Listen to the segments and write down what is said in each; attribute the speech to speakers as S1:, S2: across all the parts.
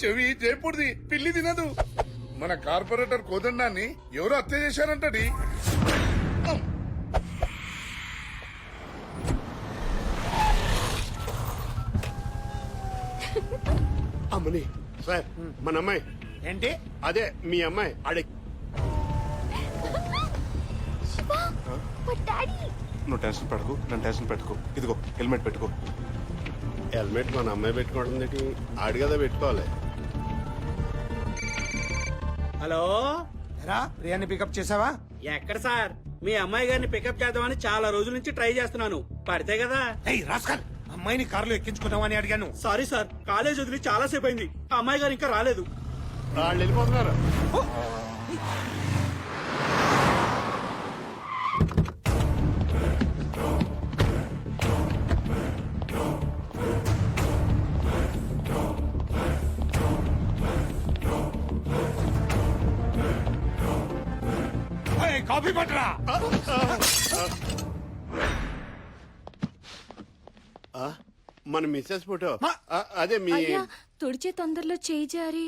S1: చెవి జైపూర్ది పిల్లి తినదు. మన కార్పొరేటర్ కోదండాన్ని ఎవరో హత్య చేశారంటది
S2: అమ్మని సార్ మన అమ్మాయి.
S3: ఏంటి?
S2: అదే మీ అమ్మాయి అడే
S4: నువ్వు టెన్షన్ పెట్టుకో నన్ను టెన్షన్ పెట్టుకో. ఇదిగో హెల్మెట్ పెట్టుకో.
S2: హెల్మెట్ మన అమ్మాయి పెట్టుకోవడం ఆడు కదా పెట్టుకోవాలి.
S3: హలో? రా ప్రియాని పికప్ చేసావా?
S5: ఎక్కడ సార్? మీ అమ్మాయి గారిని పికప్ చేద్దామని చాలా రోజుల నుంచి ట్రై చేస్తున్నాను. పడితే కదా?
S3: ఏయ్ రాస్కల్ అమ్మాయిని కారులో ఎక్కించుకుందామని అడిగాను.
S5: సారీ సార్ కాలేజ్ వదిలి చాలా సేపు అయింది. ఆ అమ్మాయి గారు ఇంకా రాలేదు.
S2: వాళ్ళు వెళ్ళిపోతున్నారు.
S3: కాఫీ పట్టరా
S2: మన మిస్సెస్ ఫోటో? అదే మీ
S6: అయ్యా తుడిచే తొందరలో చేయి జారి.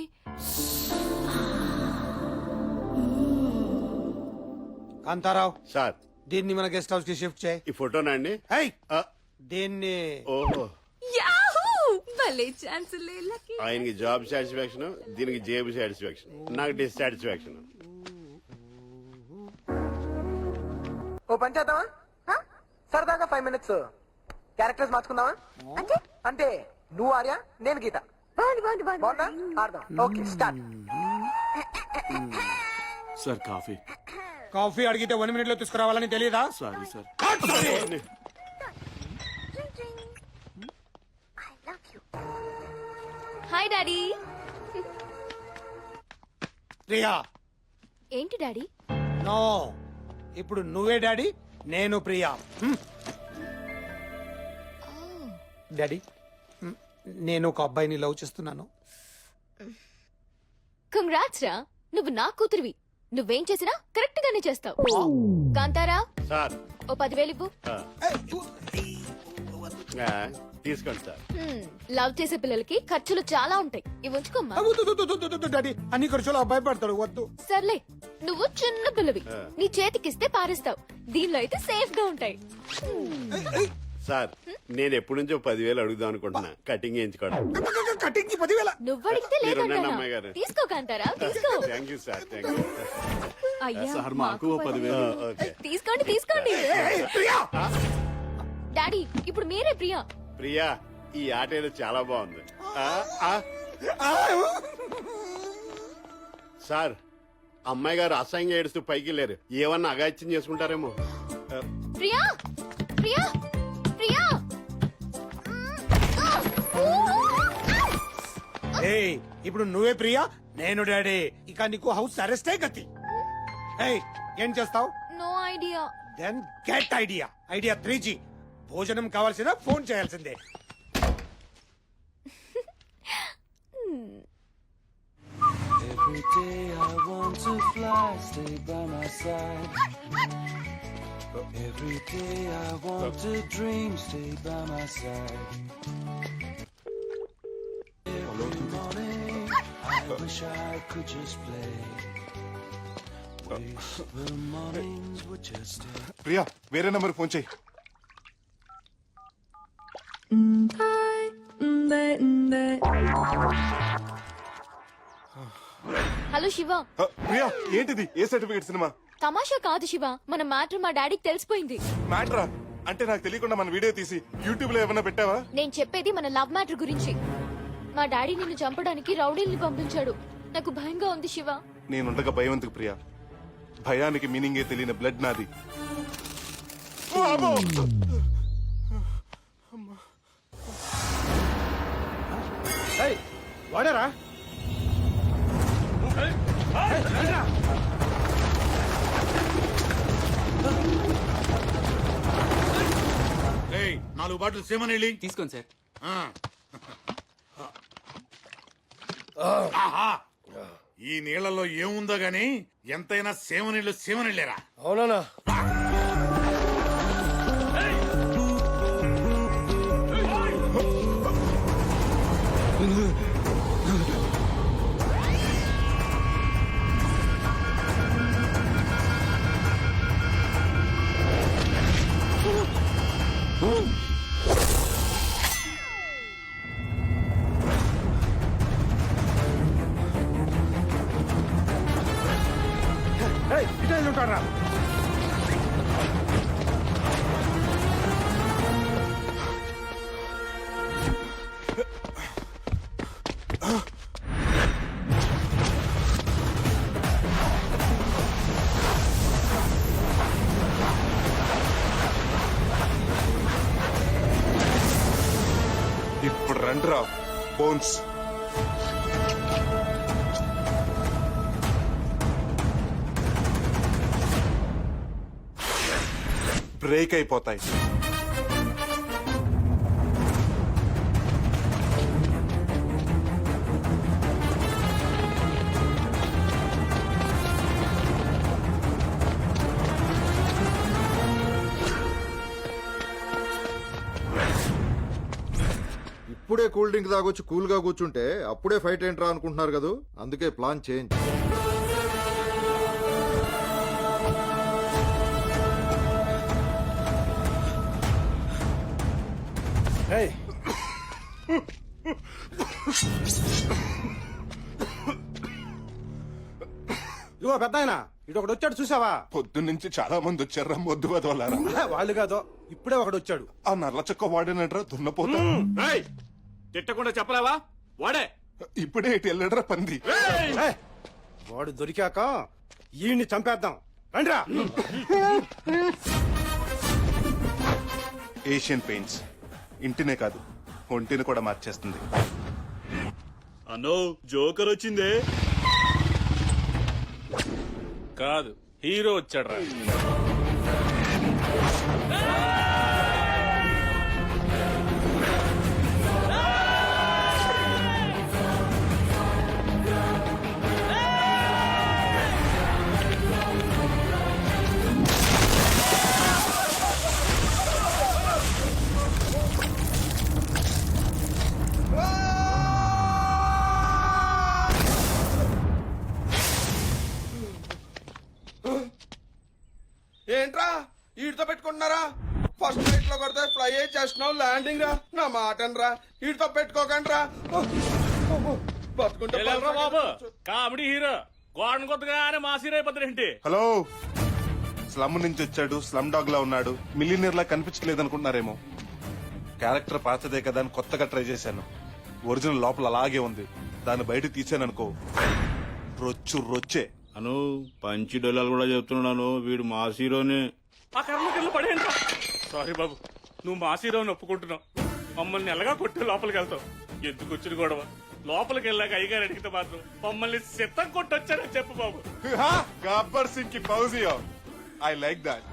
S3: కాంతారావు
S2: సార్.
S3: దీన్ని మన గెస్ట్ హౌస్కి షిఫ్ట్ చేయి.
S2: ఈ ఫోటోనా అండి?
S3: ఏయ్!
S2: ఆ,
S3: దీన్ని
S2: ఓహో.
S6: యాహూ! భలే ఛాన్స్ లేలకి
S2: ఆయనకి జాబ్ సాటిస్ఫాక్షన్ దీనికి జేబు సాటిస్ఫాక్షన్ నాకు డిస్సాటిస్ఫాక్షన్.
S7: ఓ పని చేద్దామా? సరదాగా ఫైవ్ మినిట్స్ క్యారెక్టర్స్ మార్చుకుందామా? అంటే? అంటే నువ్వు ఆర్య నేను గీత. బాగుందా ఆడదాం. Okay start.
S4: Sir coffee.
S3: Coffee అడిగితే వన్ మినిట్లో తీసుకురావాలని తెలియదా
S4: sorry sir.
S6: Hi daddy
S3: Priya
S6: ఏంటి డాడీ
S3: నో. ఇప్పుడు నువ్వే డాడీ. నేను ప్రియా. హ్మ్. డాడీ హ్మ్, నేను ఒక అబ్బాయిని లవ్ చేస్తున్నాను.
S6: కంగ్రాట్స్ రా. నువ్వు నా కూతురివి. నువ్వేం చేసినా కరెక్ట్ గానే చేస్తావు. కాంతారా?
S2: సార్.
S6: ఓ పదివేలు ఇవ్వు.
S2: ఆ, ఆ, తీసుకోండి సార్.
S6: హ్మ్, లవ్ చేసే పిల్లలకి ఖర్చులు చాలా ఉంటాయి. ఇవి ఉంచుకోమ్మా.
S3: డాడీ. అన్ని ఖర్చులు అబ్బాయి పడతాడు వద్దు.
S6: సర్లే నువ్వు చిన్న పిల్లవి. నీ చేతికిస్తే పారేస్తావు. దీనిలో అయితే సేఫ్గా ఉంటాయి
S2: సార్ నేను ఎప్పటి నుంచో పదివేలు అడుగుదాం అనుకుంటున్నా. కటింగ్ చేయించుకోవడం
S3: కటింగ్కి పదివేల.
S6: నువ్వు అడిగితే
S2: గారు.
S6: తీసుకో
S2: thank you sir thank you
S6: అయ్యా
S4: సార్ మాకు ఓ పదివేలు.
S6: తీసుకోండి తీసుకోండి. డాడీ ఇప్పుడు మీరే ప్రియా.
S2: ప్రియా ఈ ఆట ఏదో చాలా బాగుంది. ఆ, ఆ, సార్ అమ్మాయి గారు అసహ్యంగా ఏడుస్తూ పైకి వెళ్ళారు. ఏమన్నా అగాత్యం చేసుకుంటారేమో? ఆ,
S6: ప్రియా! ప్రియా! ప్రియా!
S3: ఏయ్ ఇప్పుడు నువ్వే ప్రియా? నేను డాడీ. ఇక నీకు హౌస్ అరెస్టే గతి. ఏయ్ ఏం చేస్తావు?
S6: No idea.
S3: Then get idea idea three G భోజనం కావాల్సిన ఫోన్ చేయాల్సిందే
S8: Every day I want to fly, stay by my side. Every day I want to dream, stay by my side. Every morning I wish I could just play. Wish the mornings would just stay.
S4: Priya వేరే number phone చేయి
S6: hello Shiva.
S4: Priya ఏంటిది? A certificate cinema?
S6: తమాషా కాదు శివ. మన matter మా డాడీకి తెలిసిపోయింది.
S4: మ్యాటరా? అంటే నాకు తెలియకుండా మన వీడియో తీసి యూట్యూబ్లో ఏమైనా పెట్టావా?
S6: నేను చెప్పేది మన లవ్ మ్యాటర్ గురించి. మా డాడీ నిన్ను చంపడానికి రౌడీల్ని పంపించాడు. నాకు భయంగా ఉంది శివ.
S4: నేనుండగా భయవంతుకు ప్రియా? భయానికి మీనింగే తెలియని బ్లడ్ నాది.
S3: వాడరా?
S1: నాలుగు బాటిల్ సేమని
S5: తీసుకోండి సార్.
S1: ఈ నీళ్ళలో ఏముందో గాని ఎంతైనా సేమనీళ్ళు సేమనీళ్ళేరా
S3: అవునా
S4: రండ్రా బోన్స్. బ్రేక్ అయిపోతాయి.
S9: ఇప్పుడే కూల్ డ్రింక్ తాగొచ్చి కూల్గా కూర్చుంటే అప్పుడే ఫైట్ ఏంట్రా అనుకుంటున్నారు కదా? అందుకే ప్లాన్ చేంజ్.
S10: ఇదిగో పెద్ద ఆయన ఇటు ఒకడు వచ్చాడు చూసావా?
S4: పొద్దున్నుంచి చాలా మంది వచ్చారా మొద్దు
S10: వాళ్ళు కాదు ఇప్పుడే ఒకడు వచ్చాడు.
S4: ఆ నల్ల చొక్క వాడినట్రా దున్నపోతా.
S11: తిట్టకుండా చెప్పలేవా? వాడే.
S4: ఇప్పుడే ఇటు వెళ్ళడరా పంది.
S10: వాడు దొరికాక ఈయన్ని చంపేద్దాం. రండిరా!
S4: Asian Paints. ఇంటినే కాదు ఒంటిని కూడా మార్చేస్తుంది.
S12: అన్నో జోకర్ వచ్చిందే.
S13: కాదు హీరో వచ్చాడు రా
S10: ఏంట్రా? వీటితో పెట్టుకుంటున్నారా? ఫస్ట్ ఫ్లైట్లో కొడితే ఫ్లై చేస్తున్నావు? ల్యాండింగ్ రా? నా మాట రా వీటితో పెట్టుకోకండి రా బతుకుంటే
S13: వెళ్ళరా బాబు? Comedy hero. గోడను కొత్తగానే అయిపోతారేంటి
S4: హలో. స్లమ్ నుంచి వచ్చాడు స్లమ్ డాగ్ లా ఉన్నాడు. మిలినియర్ లా కనిపించలేదు అనుకుంటున్నారేమో. క్యారెక్టర్ పాతదే కదా అని కొత్తగా ట్రై చేశాను. ఒరిజినల్ లోపల అలాగే ఉంది. దాన్ని బయట తీసాను అనుకో రొచ్చు రొచ్చే.
S11: అను పంచి డొల్లాలు కూడా చెప్తున్నాను వీడు మా హీరోనే
S13: ఆ కర్మ కింద పడేయండి. సారీ బాబు నువ్వు హీరోని ఒప్పుకుంటున్నావు. మమ్మల్ని ఎలాగా కొట్టి లోపలికి వెళ్తావు? ఎందుకు వచ్చిన గొడవ? లోపలికి వెళ్ళాక అయ్యగారు అడిగితే మాత్రం మమ్మల్ని సిద్ధం కొట్టొచ్చారని చెప్పు బాబు.
S4: గబ్బర్ సింగ్కి ఐ లైక్ దాట్